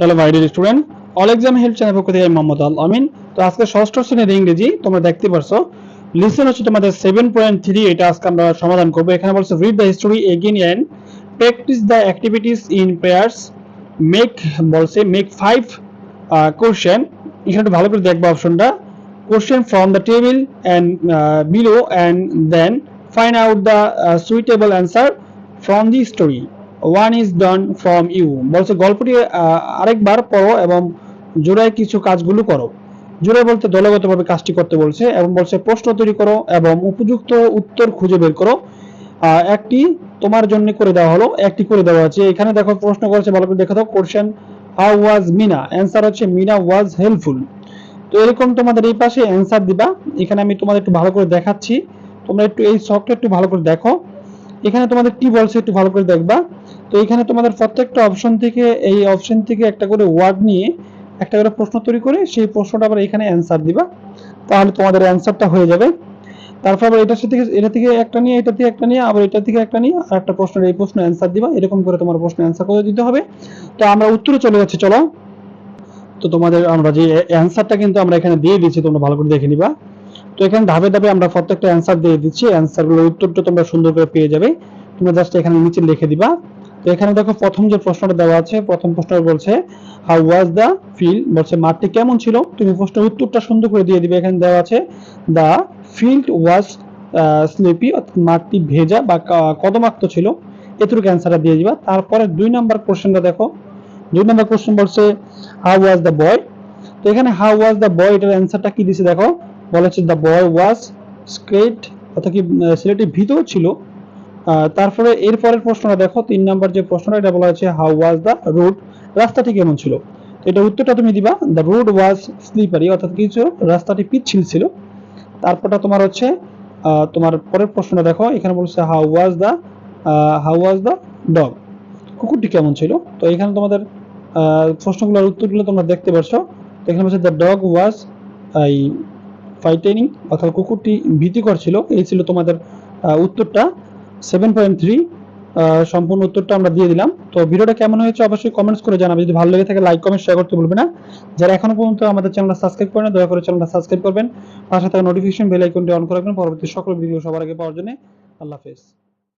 Hello my dear student all exam help channel পক্ষ থেকে আমি মোহাম্মদ আল আমিন। তো আজকে ষষ্ঠ শ্রেণির ইংরেজি, তোমরা দেখতে পারছ। লিসেন হচ্ছে তোমাদের সেভেন পয়েন্ট থ্রি এটা আজকে আমরা সমাধান করব। এখানে বলছে read the history again and practice the activities in prayers make বলছে মেক ফাইভ কোশ্চেন এখানে একটু ভালো করে দেখব অপশনটা question from the table and below and then find out the suitable answer from the story one is done from you বলছে, গল্পটি আরেকবার পড়ো এবং জোড়ায় কিছু কাজগুলো করো। জোড়ায় বলতে দলগতভাবে কাজটি করতে বলছে এবং বলছে, প্রশ্ন তৈরি করো এবং উপযুক্ত উত্তর খুঁজে বের করো। একটি তোমার জন্য করে দেওয়া হলো, একটি করে দেওয়া আছে। এখানে দেখো, প্রশ্ন করেছে, ভালো করে দেখো দাও question how was Meena answer হচ্ছে মিনা ওয়াজ হেল্পফুল তো এরকম তোমাদের এই পাশে অ্যান্সার দিবা। এখানে আমি তোমাদের একটু ভালো করে দেখাচ্ছি। তোমরা একটু এই শখটা একটু ভালো করে দেখো। এখানে তোমাদের কি বলছে একটু ভালো করে দেখবা। তো এখানে তোমাদের প্রত্যেকটা অপশন থেকে, এই অপশন থেকে একটা করে ওয়ার্ড নিয়ে একটা করে প্রশ্ন তৈরি করে সেই প্রশ্নটা আবার এখানে অ্যান্সার দিবা। তাহলে তোমাদের অ্যান্সারটা হয়ে যাবে। তারপর আবার এটার সাথে, এটা থেকে একটা নিয়ে, এটা থেকে একটা নিয়ে, আবার এটা থেকে একটা নিয়ে, আর একটা প্রশ্নের, এই প্রশ্ন অ্যান্সার দিবা। এরকম করে তোমার প্রশ্ন অ্যান্সার করে দিতে হবে। তো আমরা উত্তরে চলে যাচ্ছি, চলো। তো তোমাদের আমরা যে অ্যান্সারটা কিন্তু আমরা এখানে দিয়ে দিচ্ছি তোমরা ভালো করে দেখে নিবা। তো এখানে ধাপে ধাপে আমরা প্রত্যেকটা অ্যান্সার দিয়ে দিচ্ছি। অ্যান্সারগুলোর উত্তরটা তোমরা সুন্দর করে পেয়ে যাবে। তোমরা জাস্ট এখানে নিচে লিখে দিবা। তো এখানে দেখো প্রথম যে প্রশ্নটা দেওয়া আছে, প্রথম প্রশ্নটা বলছে হাউ ওয়াজ দ্য ফিল বলছে, মাঠটি কেমন ছিল? তুমি প্রশ্নের উত্তরটা সুন্দর করে দিয়ে দিবে। এখানে দেওয়া আছে দ্য ফিল্ড ওয়াজ স্লিপি অর্থাৎ মাঠটি ভেজা বা কদমাক্ত ছিল। এটুকু অ্যান্সারটা দিয়ে দিবা। তারপরে দুই নাম্বার কোশ্চেনটা দেখো। দুই নাম্বার কোশ্চেন বলছে হাউ ওয়াজ দ্য বয় তো এখানে হাউ ওয়াজ দ্য বয় এটার অ্যান্সারটা কি দিছে দেখো? বলেছে দ্য বয় ওয়াজ স্কেট অর্থাৎ কি ছেলেটি ভীত ছিল। তারপরে এর পরের প্রশ্নটা দেখো, তিন নাম্বার যে প্রশ্নটা, এটা বলা আছে হাউ ওয়াজ দ্য রোড রাস্তাটি কেমন ছিল? তো এটা উত্তরটা তুমি দিবা দ্য রোড ওয়াজ স্লিপারি অর্থাৎ কিছু রাস্তাটি পিচ্ছিল ছিল। তারপরটা তোমার হচ্ছে তোমার পরের প্রশ্নটা দেখো, এখানে বলছে how was the how was the dog কুকুরটি কেমন ছিল? তো এখানে তোমাদের প্রশ্নগুলোর উত্তরগুলো তোমরা দেখতে পাচ্ছ তো এখানে বলছে দ্য ডগ ওয়াজ এই ফাইটেনিং অর্থাৎ কুকুরটি ভীতিকর ছিল। এই ছিল তোমাদের উত্তরটা। সেভেন পয়েন্ট থ্রি সম্পূর্ণ উত্তরটা আমরা দিয়ে দিলাম। তো ভিডিওটা কেমন হয়েছে অবশ্যই কমেন্টস করে জানাবে। যদি ভালো লেগে থাকে লাইক কমেন্ট শেয়ার করতে ভুলবে না। যারা এখনও পর্যন্ত আমাদের চ্যানেলটা সাবস্ক্রাইব না দয়া করে চ্যানেলটা সাবস্ক্রাইব করবেন। পাশে থাকা নোটিফিকেশন বেল আইকনটি অন করে রাখবেন। পরবর্তী সকল ভিডিও সবার আগে পাওয়ার জন্য আল্লাহ হাফেজ।